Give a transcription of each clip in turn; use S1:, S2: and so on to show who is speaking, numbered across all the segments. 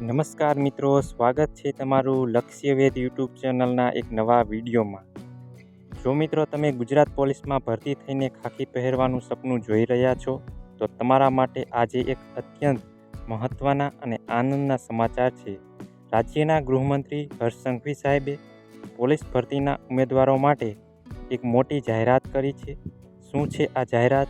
S1: નમસ્કાર મિત્રો, સ્વાગત છે તમારું લક્ષ્યવેદ યુટ્યુબ ચેનલના એક નવા વિડીયોમાં. જો મિત્રો તમે ગુજરાત પોલીસમાં ભરતી થઈને ખાખી પહેરવાનું સપનું જોઈ રહ્યા છો, તો તમારા માટે આજે એક અત્યંત મહત્ત્વના અને આનંદના સમાચાર છે. રાજ્યના ગૃહમંત્રી હર્ષ સંઘવી સાહેબે પોલીસ ભરતીના ઉમેદવારો માટે એક મોટી જાહેરાત કરી છે. શું છે આ જાહેરાત?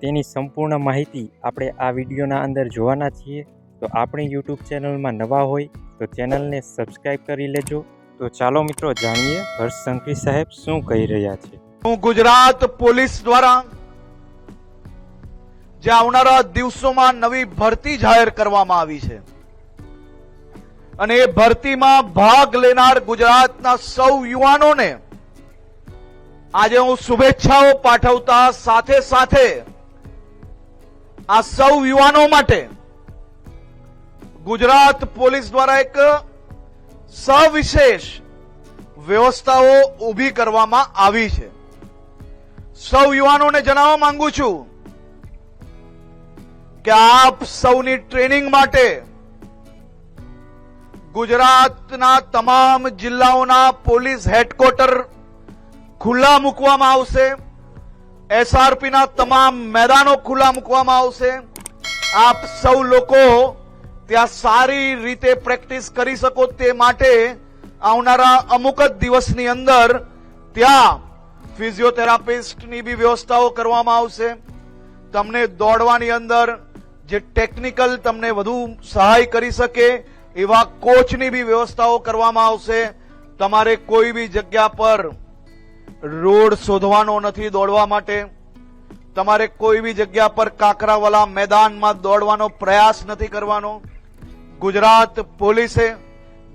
S1: તેની સંપૂર્ણ માહિતી આપણે આ વિડીયોના અંદર જોવાના છીએ. તો આપણી યુટ્યુબ ચેનલમાં નવા હોય તો ચેનલને સબસ્ક્રાઈબ કરી લેજો. તો ચાલો મિત્રો જાણીએ હર્ષ સંઘવી સાહેબ શું કહી રહ્યા છે.
S2: હું ગુજરાત પોલીસ દ્વારા જે આવનારા દિવસોમાં નવી ભરતી જાહેર કરવામાં આવી છે અને એ ભરતીમાં ભાગ લેનાર ગુજરાતના સૌ યુવાનોને આજે હું શુભેચ્છાઓ પાઠવતા સાથે સાથે આ સૌ યુવાનો માટે ગુજરાત પોલીસ દ્વારા એક સવિશેષ વ્યવસ્થાઓ ઊભી કરવામાં આવી છે. સૌ યુવાનોને જણાવવા માંગુ છું કે આપ સૌની ટ્રેનિંગ માટે ગુજરાતના તમામ જિલ્લાઓના પોલીસ હેડક્વાર્ટર ખુલ્લા મૂકવામાં આવશે. એસઆરપીના તમામ મેદાનો ખુલ્લા મૂકવામાં આવશે. આપ સૌ લોકો ત્યાં સારી રીતે પ્રેક્ટિસ કરી શકો તે માટે આવનારા અમુક જ દિવસની અંદર ત્યાં ફિઝિયોથેરાપિસ્ટની બી વ્યવસ્થાઓ કરવામાં આવશે. તમને દોડવાની અંદર જે ટેકનિકલ તમને વધુ સહાય કરી શકે એવા કોચની બી વ્યવસ્થાઓ કરવામાં આવશે. તમારે કોઈ બી જગ્યા પર રોડ શોધવાનો નથી દોડવા માટે. તમારે કોઈ બી જગ્યા પર કાકરાવાલા મેદાનમાં દોડવાનો પ્રયાસ નથી કરવાનો. ગુજરાત પોલીસે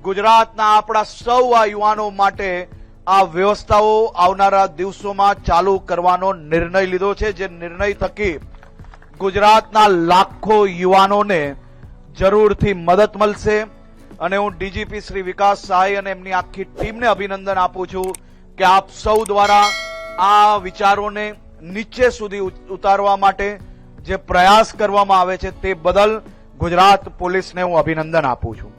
S2: ગુજરાતના આપણા સૌ આ યુવાનો માટે આ વ્યવસ્થાઓ આવનારા દિવસોમાં ચાલુ કરવાનો નિર્ણય લીધો છે. જે નિર્ણય થકી ગુજરાતના લાખો યુવાનોને જરૂરથી મદદ મળશે. અને હું ડીજીપી શ્રી વિકાસ સહાય અને એમની આખી ટીમને અભિનંદન આપું છું કે આપ સૌ દ્વારા આ વિચારોને નીચે સુધી ઉતારવા માટે જે પ્રયાસ કરવામાં આવે છે તે બદલ ગુજરાત પોલીસને હું અભિનંદન આપું છું.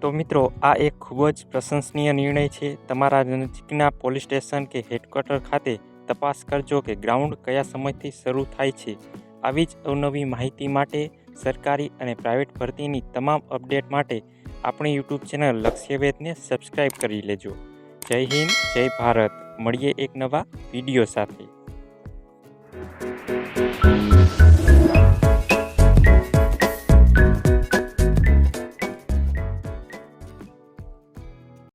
S1: તો મિત્રો, આ એક ખૂબ જ પ્રશંસનીય નિર્ણય છે. તમારા નજીકના પોલીસ સ્ટેશન કે હેડક્વાર્ટર ખાતે તપાસ કરજો કે ગ્રાઉન્ડ કયા સમયથી શરૂ થાય છે. આવી જ અવનવી માહિતી માટે સરકારી અને પ્રાઇવેટ ભરતીની તમામ અપડેટ માટે આપણી યુટ્યુબ ચેનલ લક્ષ્યવેદને સબસ્ક્રાઈબ કરી લેજો. જય હિન્દ, જય ભારત. મળીએ એક નવા વીડિયો સાથે.